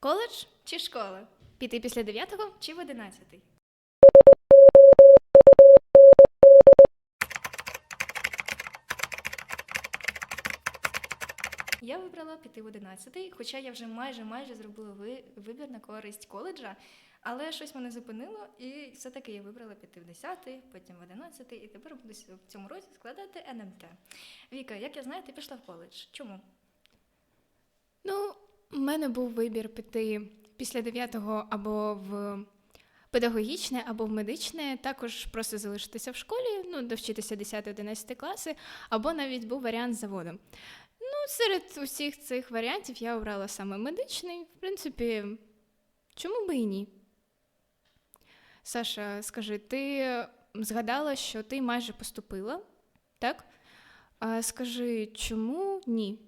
Коледж? Чи школа? Піти після дев'ятого? Чи в одинадцятий? Я вибрала піти в 11, хоча я вже майже майже зробила ви- вибір на користь коледжа, але щось мене зупинило, і все-таки я вибрала піти в 10, потім в 11, і тепер буду в цьому році складати НМТ. Віка, як я знаю, ти пішла в коледж. Чому? Ну, в мене був вибір піти після дев'ятого або в педагогічне, або в медичне, також просто залишитися в школі, ну, довчитися 10-11 класи, або навіть був варіант з заводом. Ну, серед усіх цих варіантів я обрала саме медичний. В принципі, чому би і ні? Саша, скажи, ти згадала, що ти майже поступила, так? А скажи, чому ні?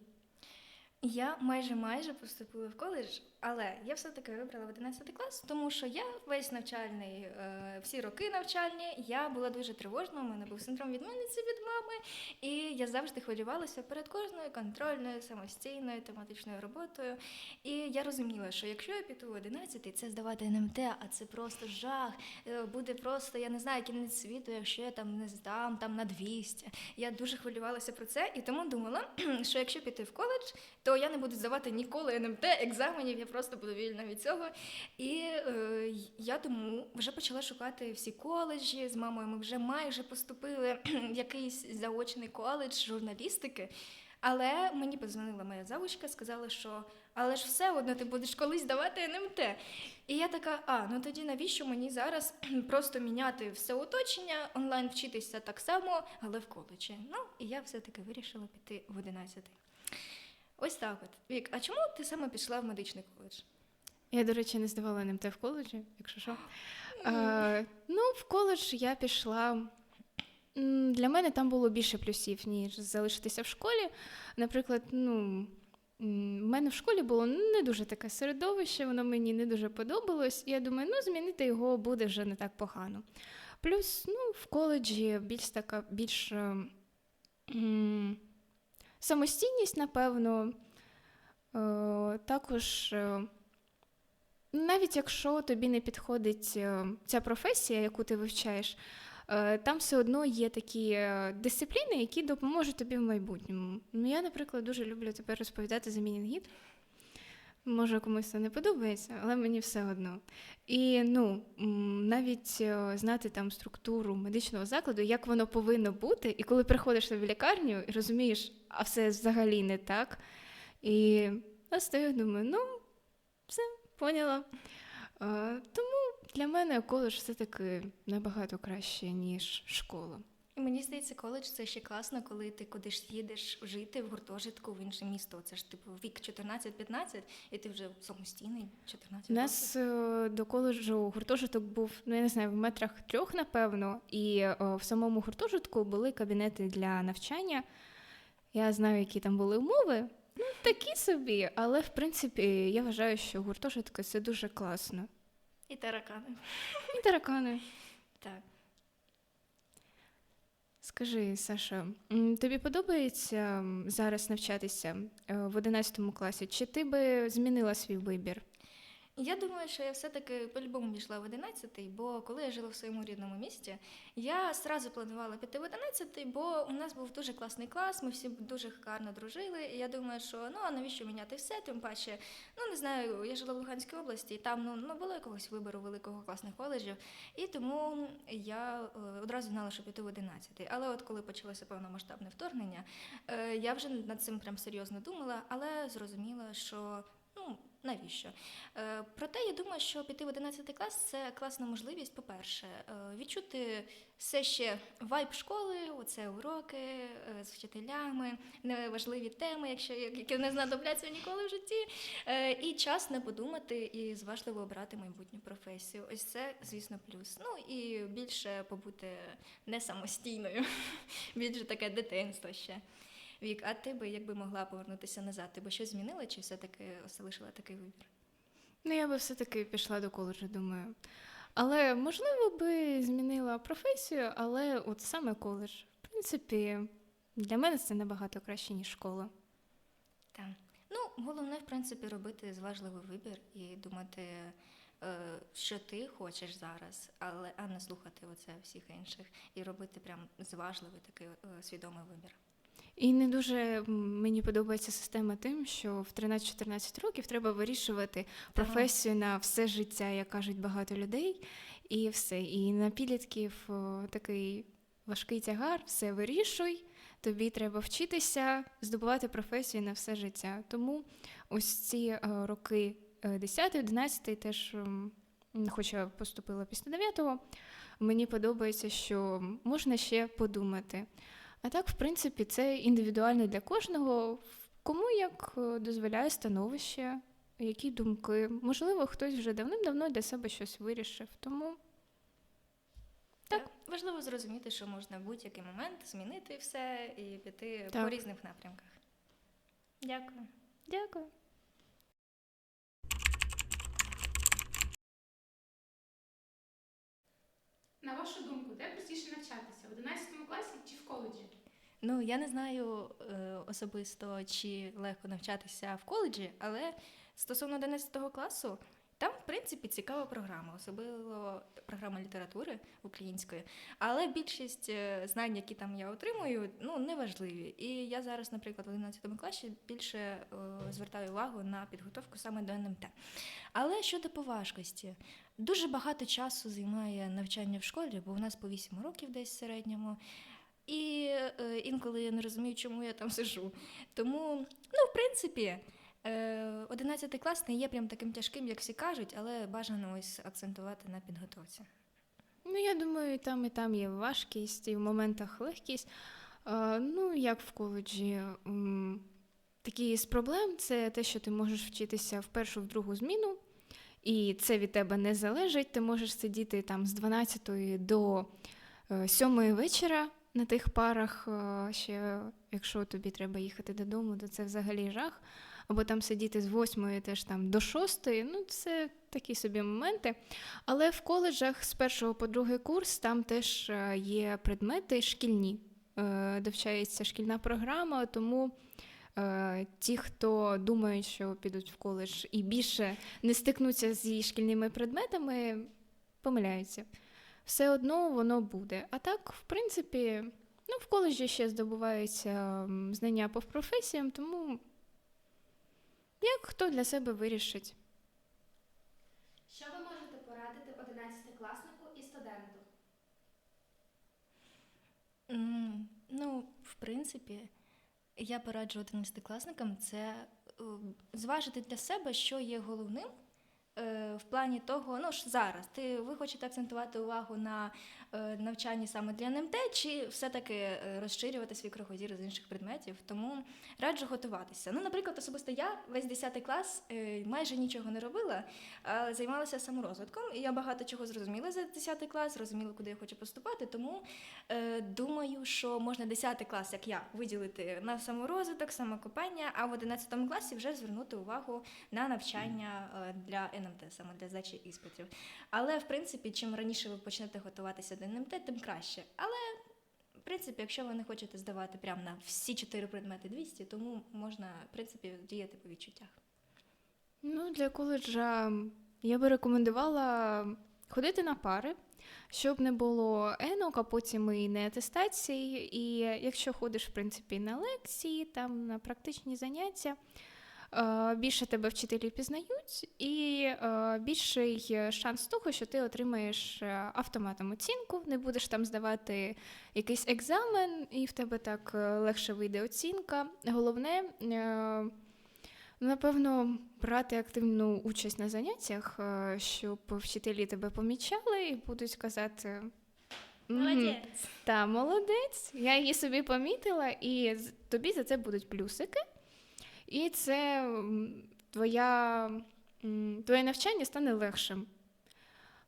Я майже майже поступила в коледж, але я все-таки вибрала в 11 клас, тому що я весь навчальний, е, всі роки навчальні, я була дуже тривожна, у мене був синдром відмінниці від мами, і я завжди хвилювалася перед кожною контрольною, самостійною, тематичною роботою. І я розуміла, що якщо я піду в 11, це здавати НМТ, а це просто жах. Е, Буде просто, я не знаю, кінець світу, якщо я там не здам там на 200. Я дуже хвилювалася про це і тому думала, що якщо піти в коледж, то я не буду здавати ніколи НМТ екзаменів, просто буду вільна від цього. І е, я тому вже почала шукати всі коледжі з мамою. Ми вже майже поступили в якийсь заочний коледж журналістики. Але мені подзвонила моя завучка, сказала, що але ж все одно ти будеш колись давати НМТ. І я така, а ну тоді навіщо мені зараз просто міняти все оточення, онлайн вчитися так само, але в коледжі. Ну і я все-таки вирішила піти в 11. Ось так от. Вік, а чому ти саме пішла в медичний коледж? Я, до речі, не здавала НМТ в коледжі, якщо що. Е, ну, в коледж я пішла. Для мене там було більше плюсів, ніж залишитися в школі. Наприклад, ну, в мене в школі було не дуже таке середовище, воно мені не дуже подобалось. І я думаю, ну, змінити його буде вже не так погано. Плюс, ну, в коледжі більш така, більш м, самостійність, напевно. Е, Також. е, навіть якщо тобі не підходить е, ця професія, яку ти вивчаєш, там все одно є такі дисципліни, які допоможуть тобі в майбутньому. Ну, я, наприклад, дуже люблю тепер розповідати за мінінгіт. Може, комусь це не подобається, але мені все одно. І ну, навіть е, знати там структуру медичного закладу, як воно повинно бути, і коли приходиш в лікарню і розумієш, а все взагалі не так. І я стою, думаю, ну, все, поняла. Е, Тому для мене коледж все-таки набагато краще, ніж школа. Мені здається, коледж це ще класно, коли ти кудись їдеш жити в гуртожитку в інше місто. Це ж типу вік 14-15, і ти вже самостійний 14 У нас е, до коледжу гуртожиток був, ну я не знаю, в метрах трьох, напевно, і е, в самому гуртожитку були кабінети для навчання. Я знаю, які там були умови. Ну, такі собі, але в принципі я вважаю, що гуртожитки це дуже класно. І таракани. І таракани. Так. Скажи, Саша, тобі подобається зараз навчатися е, в 11 класі? Чи ти би змінила свій вибір? Я думаю, що я все-таки по-любому пішла в 11, бо коли я жила в своєму рідному місті, я сразу планувала піти в 11, бо у нас був дуже класний клас, ми всі дуже гарно дружили. І я думаю, що ну а навіщо міняти все? Тим паче, ну не знаю, я жила в Луганській області, і там ну не було якогось вибору великого класних коледжів. І тому я е, одразу знала, що піти в 11. Але от коли почалося повномасштабне вторгнення, е, я вже над цим прям серйозно думала, але зрозуміла, що ну навіщо? Е, Проте я думаю, що піти в 11 клас це класна можливість, по-перше, е, відчути все ще вайб школи, оце уроки е, з вчителями, неважливі теми, якщо які не знадобляться ніколи в житті, і час не подумати і зважливо обрати майбутню професію. Ось це, звісно, плюс. Ну і більше побути не самостійною, більше таке дитинство ще. Вік, а ти би якби могла повернутися назад? Ти би щось змінила, чи все-таки залишила такий вибір? Ну, я би все-таки пішла до коледжу, думаю. Але можливо би змінила професію, але от саме коледж. В принципі, для мене це набагато краще, ніж школа. Так. Ну, головне, в принципі, робити зважливий вибір і думати, е, що ти хочеш зараз, але а не слухати оце всіх інших і робити прям зважливий такий е, свідомий вибір. І не дуже мені подобається система тим, що в 13-14 років треба вирішувати професію на все життя, як кажуть багато людей, і все. І на підлітків такий важкий тягар, все вирішуй. Тобі треба вчитися, здобувати професію на все життя. Тому ось ці е, роки 10-11 теж, хоча поступила після 9-го, мені подобається, що можна ще подумати. А так, в принципі, це індивідуально для кожного, кому як е, дозволяє становище, які думки. Можливо, хтось вже давним-давно для себе щось вирішив. Тому Так. Важливо зрозуміти, що можна в будь-який момент змінити все і піти Так. по різних напрямках. Дякую. дякую. На вашу думку, де простіше навчатися? В 11 класі чи в коледжі? Ну, я не знаю е, особисто, чи легко навчатися в коледжі, але стосовно 11 класу, там, в принципі, цікава програма, особливо програма літератури української. Але більшість е, знань, які там я отримую, ну, неважливі. І я зараз, наприклад, в 11 класі більше е, звертаю увагу на підготовку саме до НМТ. Але щодо поважкості, дуже багато часу займає навчання в школі, бо у нас по 8 років десь в середньому. І е, інколи я не розумію, чому я там сижу. Тому, ну, в принципі, 11 клас не є прям таким тяжким, як всі кажуть, але бажано ось акцентувати на підготовці. Ну, я думаю, там, і там є важкість, і в моментах легкість. Е, ну, як в коледжі. Такі з проблем це те, що ти можеш вчитися в першу, в другу зміну, і це від тебе не залежить. Ти можеш сидіти там з 12 до 7 вечора на тих парах, е, ще якщо тобі треба їхати додому, то це взагалі жах. Або там сидіти з 8 теж там до 6, ну це такі собі моменти. Але в коледжах з першого по другий курс там теж е, є предмети шкільні, е, довчається шкільна програма, тому е, ті, хто думають, що підуть в коледж і більше не стикнуться зі шкільними предметами, помиляються. Все одно воно буде. А так, в принципі, ну, в коледжі ще здобуваються знання по професіям, тому як хто для себе вирішить. Що ви можете порадити 11-класнику і студенту? М, Ну, в принципі, я пораджу 11-класникам це е, зважити для себе, що є головним е, в плані того, ну ж зараз ти ви хочете акцентувати увагу на навчанні саме для НМТ, чи все-таки е, розширювати свій кругозір з інших предметів. Тому раджу готуватися. Ну, наприклад, особисто я весь 10 клас е, майже нічого не робила, а займалася саморозвитком, і я багато чого зрозуміла за 10 клас, зрозуміла, куди я хочу поступати. Тому Е, Думаю, що можна 10 клас, як я, виділити на саморозвиток, самокопання, а в 11 класі вже звернути увагу на навчання е, для НМТ, саме для здачі іспитів. Але в принципі, чим раніше ви почнете готуватися до НМТ, тим краще. Але в принципі, якщо ви не хочете здавати прямо на всі 4 предмети 200, тому можна в принципі діяти по відчуттях. Ну, для коледжа я би рекомендувала ходити на пари, щоб не було енок, а потім і не атестації. І якщо ходиш, в принципі, на лекції, там на практичні заняття, більше тебе вчителі пізнають, і е, більший шанс того, що ти отримаєш е, автоматом оцінку, не будеш там здавати якийсь екзамен, і в тебе так е, легше вийде оцінка. Головне. е, Напевно, брати активну участь на заняттях, е, щоб вчителі тебе помічали і будуть казати. «Мгм, Та, молодець, я її собі помітила, і тобі за це будуть плюсики. І це твоя, твоє навчання стане легшим.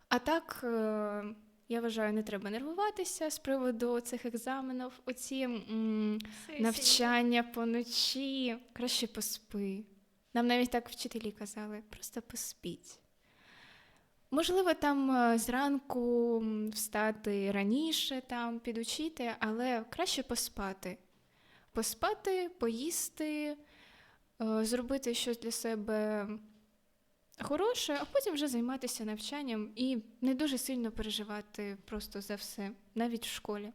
А так, е, я вважаю, не треба нервуватися з приводу цих екзаменів. Оці м, навчання поночі, краще поспи. Нам навіть так вчителі казали, просто поспіть. Можливо, там е, зранку встати раніше, там підучити, але краще поспати. Поспати, поїсти, зробити щось для себе хороше, а потім вже займатися навчанням і не дуже сильно переживати просто за все, навіть в школі.